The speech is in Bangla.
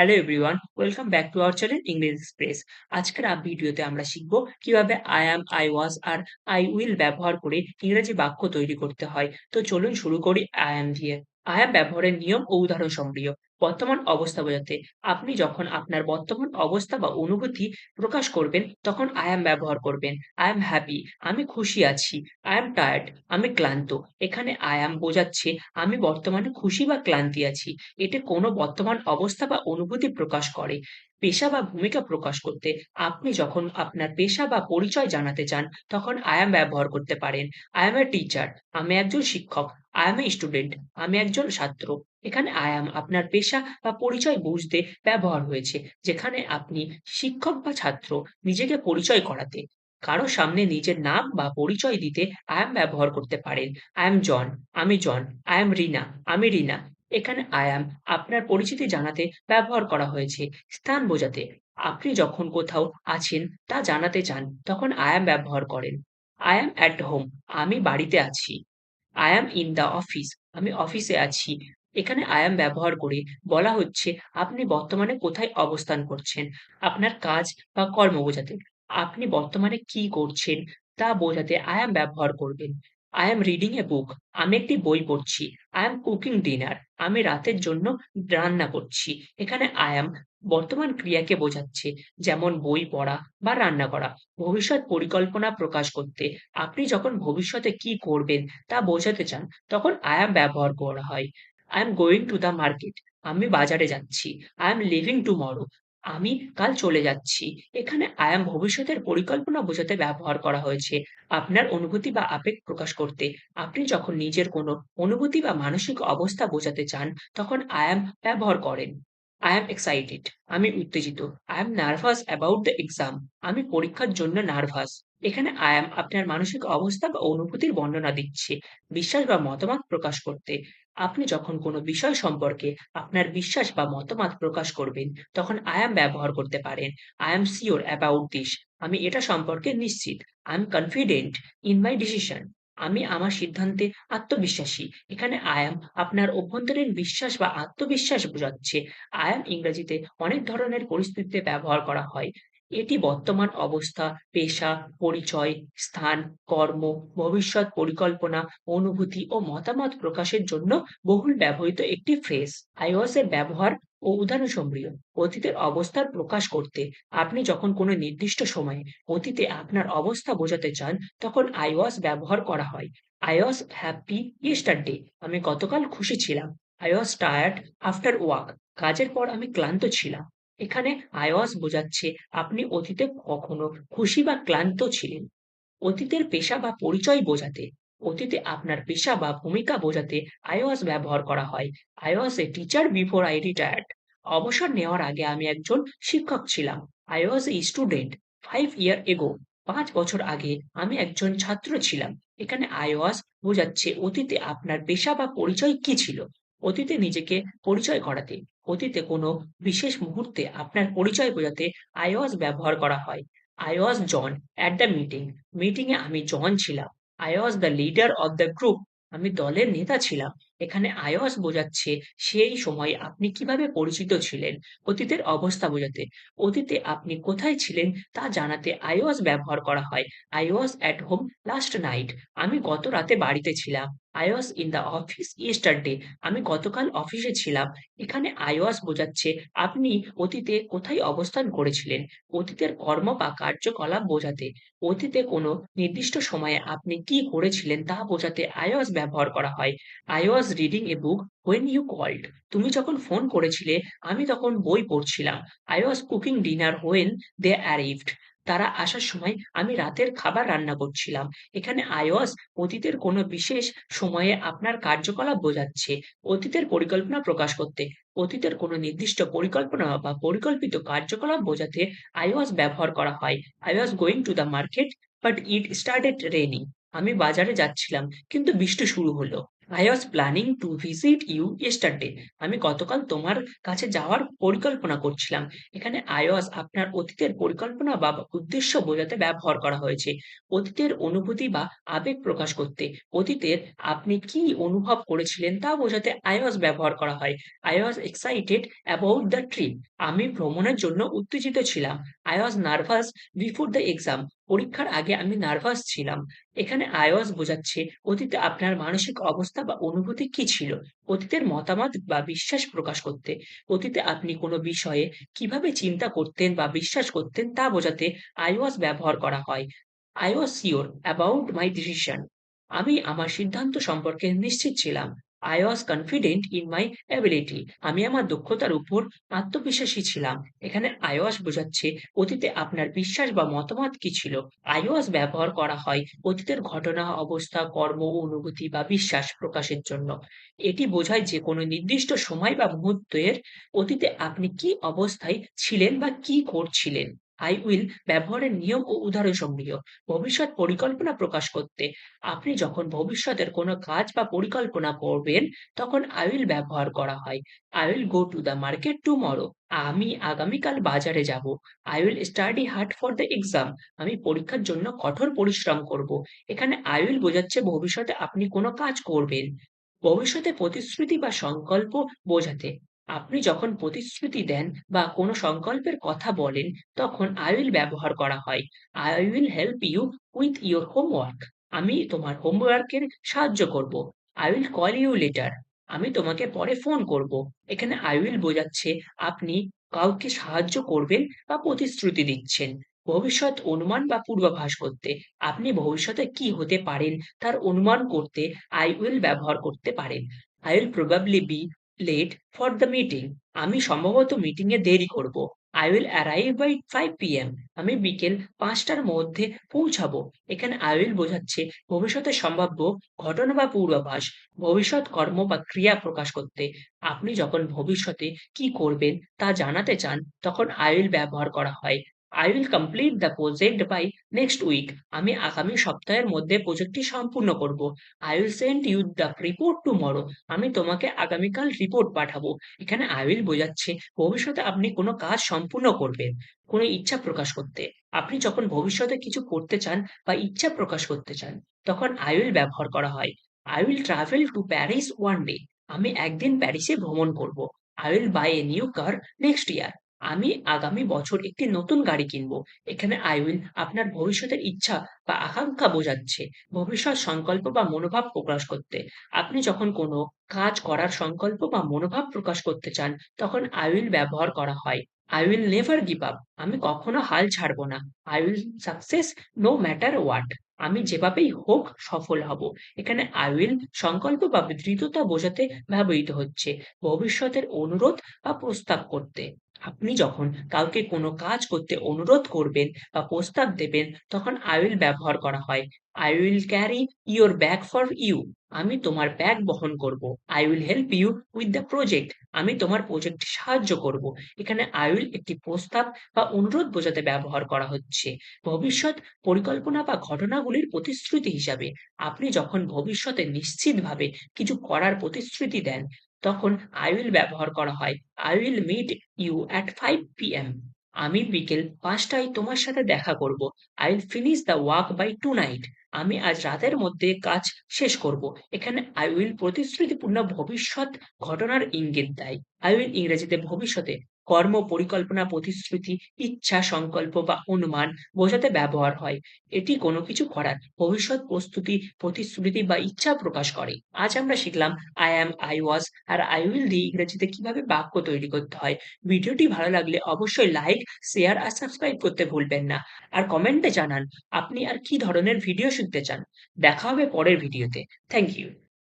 Hello everyone welcome back to our channel English Express আজকের ভিডিওতে আমরা শিখব কীভাবে আই অ্যাম আই ওয়াজ আর আই উইল ব্যবহার করে ইংরেজি বাক্য তৈরি করতে হয়। তো চলুন শুরু করি আই অ্যাম দিয়ে আই অ্যাম ব্যবহারের নিয়ম ও উদাহরণ সংগ্রহ। বর্তমান অবস্থা বোঝাতে আপনি যখন আপনার বর্তমান অবস্থা বা অনুভূতি প্রকাশ করবেন, তখন আই অ্যাম ব্যবহার করবেন। আই এম হ্যাপি আমি খুশি আছি। আই এম টায়ার্ড আমি ক্লান্ত। এখানে আই অ্যাম বোঝাচ্ছে আমি বর্তমানে খুশি বা ক্লান্তি আছি। এটি কোনো বর্তমান অবস্থা বা অনুভূতি প্রকাশ করে। পেশা বা ভূমিকা প্রকাশ করতে আপনি যখন আপনার পেশা বা পরিচয় জানাতে চান, তখন আই অ্যাম ব্যবহার করতে পারেন। আই অ্যাম এ টিচার আমি একজন শিক্ষক আই অ্যাম এ স্টুডেন্ট আমি একজন ছাত্র। এখানে আই অ্যাম আপনার পেশা বা পরিচয় বুঝতে ব্যবহার হয়েছে, যেখানে আপনি শিক্ষক বা ছাত্র, নিজেকে পরিচয় করাতে। কারও সামনে নিজের নাম বা পরিচয় দিতে আই অ্যাম ব্যবহার করতে পারেন। আই অ্যাম জন আমি জন আই অ্যাম রিনা আমি রিনা এখানে আয়াম আপনার পরিচিতি জানাতে ব্যবহার করা হয়েছে। স্থান বোঝাতে। আপনি যখন কোথাও আছেন তা জানাতে চান, তখন আয়াম ব্যবহার করেন। আই অ্যাম অ্যাট হোম আমি বাড়িতে আছি। I am in the office আমি অফিসে আছি। এখানে আয়াম ব্যবহার করে বলা হচ্ছে, আপনি বর্তমানে কোথায় অবস্থান করছেন, আপনার কাজ বা কর্ম বোঝাতে। আপনি বর্তমানে কি করছেন তা বোঝাতে আয়াম ব্যবহার করবেন। I am reading a book আমি একটি বই পড়ছি। আই এম কুকিং ডিনার আমি রাতের জন্য রান্না করছি। এখানে আই এম বর্তমান ক্রিয়াকে বোঝাচ্ছে। যেমন বই পড়া বা রান্না করা। ভবিষ্যৎ পরিকল্পনা প্রকাশ করতে। আপনি যখন ভবিষ্যতে কি করবেন তা বোঝাতে চান, তখন আই অ্যাম ব্যবহার করা হয়। I am going to the market আমি বাজারে যাচ্ছি। আই এম লিভিং টুমরো আমি কাল চলে যাচ্ছি। এখানে আয়াম ভবিষ্যতের পরিকল্পনা বোঝাতে ব্যবহার করা হয়েছে। আপনার অনুভূতি বা আবেগ প্রকাশ করতে। আপনি যখন নিজের কোনো অনুভূতি বা মানসিক অবস্থা বোঝাতে চান, তখন আয়াম ব্যবহার করেন। আই এম এক্সাইটেড আমি উত্তেজিত। I am nervous about the exam আমি পরীক্ষার জন্য নার্ভাস এখানে আই এম আপনার মানসিক অবস্থা বা অনুভূতির বর্ণনা দিচ্ছে, বিশ্বাস বা মতামত প্রকাশ করতে। আপনি যখন কোনো বিষয় সম্পর্কে আপনার বিশ্বাস বা মতামত প্রকাশ করবেন, তখন আই অ্যাম ব্যবহার করতে পারেন। I am sure about this আমি এটা সম্পর্কে নিশ্চিত। I am confident in my decision আমি আমার সিদ্ধান্তে আত্মবিশ্বাসী। এখানে আই অ্যাম আপনার অভ্যন্তরীণ বিশ্বাস বা আত্মবিশ্বাস বোঝাচ্ছে। আই অ্যাম ইংরেজিতে অনেক ধরনের পরিস্থিতিতে ব্যবহার করা হয়। এটি বর্তমান অবস্থা, পেশা, পরিচয়, স্থান, কর্ম, ভবিষ্যৎ পরিকল্পনা, অনুভূতি ও মতামত প্রকাশের জন্য বহুল ব্যবহৃত একটি। I was এর ব্যবহার ও উদাহরণ সমূহ অতীতের অবস্থার প্রকাশ করতে আপনি যখন কোনো নির্দিষ্ট সময়ে অতীতে আপনার অবস্থা বোঝাতে চান, তখন was ব্যবহার করা হয়। Was happy yesterday আমি গতকাল খুশি ছিলাম। I was tired after work কাজের পর আমি ক্লান্ত ছিলাম। এখানে was বোঝাচ্ছে আপনি অতীতে কখনো খুশি বা ক্লান্ত ছিলেন। অতীতের পেশা বা পরিচয় বোঝাতে অতীতে আপনার পেশা বা ভূমিকা বোঝাতে was ব্যবহার করা হয়। I a teacher before I retired অবসর নেওয়ার আগে আমি একজন শিক্ষক ছিলাম। I was a student five year ago, পাঁচ বছর আগে আমি একজন ছাত্র ছিলাম। এখানে was বোঝাচ্ছে অতীতে আপনার পেশা বা পরিচয় কি ছিল। অতীতে নিজেকে পরিচয় করাতে, অতীতে কোনো বিশেষ মুহূর্তে আপনার পরিচয় বোঝাতে was ব্যবহার করা হয়। Was John at the meeting meeting এ আমি জন ছিলাম। I was the leader of the group আমি দলের নেতা ছিলাম। এখানে was বোঝাচ্ছে সেই সময়ে আপনি কীভাবে পরিচিত ছিলেন। অতীতের অবস্থা বোঝাতে, অতীতে আপনি কোথায় ছিলেন তা জানাতে was ব্যবহার করা হয়। I was at home last night, আমি গত রাতে বাড়িতে ছিলাম। I was in the office yesterday, আমি গতকাল অফিসে ছিলাম। এখানে I was বোঝাচ্ছে আপনি অতীতে কোথায় অবস্থান করেছিলেন। অতীতের কর্ম বা কার্যকলাপ বোঝাতে, অতীতে কোনো নির্দিষ্ট সময়ে আপনি কি করেছিলেন তা বোঝাতে I was ব্যবহার করা হয়। I was reading A book when you called তুমি যখন ফোন করেছিলে, আমি তখন বই পড়ছিলাম। I was cooking dinner when they arrived তারা আসার সময় আমি রাতের খাবার রান্না করছিলাম। এখানে was অতীতের কোনো বিশেষ সময়ে আপনার কার্যকলাপ বোঝাচ্ছে। অতীতের পরিকল্পনা প্রকাশ করতে অতীতের কোনো নির্দিষ্ট পরিকল্পনা বা পরিকল্পিত কার্যকলাপ বোঝাতে was ব্যবহার করা হয়। I was going to the market but it started raining আমি বাজারে যাচ্ছিলাম, কিন্তু বৃষ্টি শুরু হলো। I was planning to visit you yesterday. আমি গতকাল তোমার কাছে যাওয়ার পরিকল্পনা করছিলাম। এখানে I was আপনার অতীতের পরিকল্পনা বা উদ্দেশ্য বোঝাতে ব্যবহার করা হয়েছে। অতীতের অনুভূতি বা আবেগ প্রকাশ করতে। অতীতের আপনি কি অনুভব করেছিলেন তা বোঝাতে I was ব্যবহার করা হয়। I was excited about the trip. আমি ভ্রমণের জন্য উত্তেজিত ছিলাম। I was nervous before the exam. পরীক্ষার আগে আমি নার্ভাস ছিলাম। এখানে I বোঝাচ্ছে অতীতে আপনার মানসিক অবস্থা বা অনুভূতি কি ছিল? অতীতের মতামত বা বিশ্বাস প্রকাশ করতে। অতীতে আপনি কোনো বিষয়ে কীভাবে চিন্তা করতেন বা বিশ্বাস করতেন তা বোঝাতে was ব্যবহার করা হয়। I was sure about my decision. আমি আমার সিদ্ধান্ত সম্পর্কে নিশ্চিত ছিলাম। I was confident in my ability. আমি আমার দক্ষতার উপর আত্মবিশ্বাসী ছিলাম। এখানে I was বোঝাচ্ছে অতীতে আপনার বিশ্বাস বা মতামত কি ছিল? I was ব্যবহার করা হয় অতীতের ঘটনা, অবস্থা, কর্ম, অনুভূতি বা বিশ্বাস প্রকাশের জন্য। এটি বোঝায় যে কোনো নির্দিষ্ট সময় বা মুহূর্তের অতীতে আপনি কি অবস্থায় ছিলেন বা কি করছিলেন। I উইল ব্যবহারের নিয়ম ও উদাহরণসমূহ ভবিষ্যৎ পরিকল্পনা প্রকাশ করতে। আপনি যখন ভবিষ্যতের কোনো কাজ বা পরিকল্পনা করবেন, তখন আই উইল ব্যবহার করা হয়। I will go to the market tomorrow. আমি আগামীকাল বাজারে যাব। I will study hard for the exam আমি পরীক্ষার জন্য কঠোর পরিশ্রম করব। এখানে আই উইল বোঝাচ্ছে ভবিষ্যতে আপনি কোনো কাজ করবেন। ভবিষ্যতে প্রতিশ্রুতি বা সংকল্প বোঝাতে। আপনি যখন প্রতিশ্রুতি দেন বা কোনো সংকল্পের কথা বলেন, তখন I will ব্যবহার করা হয়। I will help you with your homework. আমি তোমার হোমওয়ার্কের সাহায্য করব। I will call you later. আমি তোমাকে পরে ফোন করব। এখানে I will বোঝাচ্ছে আপনি কাউকে সাহায্য করবেন বা প্রতিশ্রুতি দিচ্ছেন। ভবিষ্যৎ অনুমান বা পূর্বাভাস করতে। আপনি ভবিষ্যতে কি হতে পারেন তার অনুমান করতে আই উইল ব্যবহার করতে পারেন। I will probably be late for the meeting. আমি সম্ভবত মিটিংয়ে দেরি করব। I will arrive by 5 PM. আমি বিকেল পাঁচটার মধ্যে পৌঁছাবো। এখানে I will বোঝাচ্ছে ভবিষ্যতের সম্ভাব্য ঘটনা বা পূর্বাভাস। ভবিষ্যৎ কর্ম বা ক্রিয়া প্রকাশ করতে। আপনি যখন ভবিষ্যতে কি করবেন তা জানাতে চান, তখন I will ব্যবহার করা হয়। I will complete the project by next week. আমি আগামী সপ্তাহের মধ্যে প্রজেক্টটি সম্পূর্ণ করব। I will send you the report tomorrow. আমি তোমাকে আগামীকাল রিপোর্ট পাঠাবো। এখানে I will বোঝাচ্ছে ভবিষ্যতে আপনি কোনো কাজ সম্পূর্ণ করবেন। কোনো ইচ্ছা প্রকাশ করতে। আপনি যখন ভবিষ্যতে কিছু করতে চান বা ইচ্ছা প্রকাশ করতে চান, তখন আই উইল ব্যবহার করা হয়। I will travel to Paris one day আমি একদিন প্যারিসে ভ্রমণ করব। I will buy a new car next year. আমি আগামী বছর একটি নতুন গাড়ি কিনব। এখানে I will আপনার ভবিষ্যতের ইচ্ছা বা আকাঙ্ক্ষা বোঝাচ্ছে। ভবিষ্যৎ সংকল্প বা মনোভাব প্রকাশ করতে। আপনি যখন কোনো কাজ করার সংকল্প বা মনোভাব প্রকাশ করতে চান, তখন will ব্যবহার করা হয়। I will never give up. আমি কখনো হাল ছাড়বো না। I will success no matter what. আমি যেভাবেই হোক সফল হব। এখানে আই উইল সংকল্প বা দৃঢ়তা বোঝাতে ব্যবহৃত হচ্ছে। ভবিষ্যতের অনুরোধ বা প্রস্তাব করতে। আপনি যখন কাউকে কোনো কাজ করতে অনুরোধ করবেন বা প্রস্তাব দেবেন, তখন I will ব্যবহার করা হয়। I will carry your bag for you. আমি তোমার ব্যাগ বহন করব। I will help you with the project. আমি তোমার প্রজেক্টে সাহায্য করব। এখানে I উইল একটি প্রস্তাব বা অনুরোধ বোঝাতে ব্যবহার করা হচ্ছে। ভবিষ্যৎ পরিকল্পনা বা ঘটনাগুলির প্রতিশ্রুতি হিসাবে আপনি যখন ভবিষ্যতে নিশ্চিতভাবে কিছু করার প্রতিশ্রুতি দেন, তখন আই উইল ব্যবহার করা হয়। I will meet you at five PM M আমি বিকেল পাঁচটায় তোমার সাথে দেখা করব। I will finish the work by tonight আমি আজ রাতের মধ্যে কাজ শেষ করব। এখানে আই উইল প্রতিশ্রুতিপূর্ণ ভবিষ্যৎ ঘটনার ইঙ্গিত দেয়। আই উইল ইংরেজিতে ভবিষ্যতে কর্ম, পরিকল্পনা, প্রতিশ্রুতি, ইচ্ছা, সংকল্প বা অনুমান বোঝাতে ব্যবহার হয়। এটি কোনো কিছু করার ভবিষ্যৎ প্রস্তুতি, প্রতিশ্রুতি বা ইচ্ছা প্রকাশ করে। আজ আমরা শিখলাম আই am, আই was আর আই উইল দিয়ে ইংরেজিতে কীভাবে বাক্য তৈরি করতে হয়। ভিডিওটি ভালো লাগলে অবশ্যই লাইক, শেয়ার আর সাবস্ক্রাইব করতে ভুলবেন না। আর কমেন্টে জানান আপনি আর কি ধরনের ভিডিও শিখতে চান। দেখা হবে পরের ভিডিওতে। Thank you.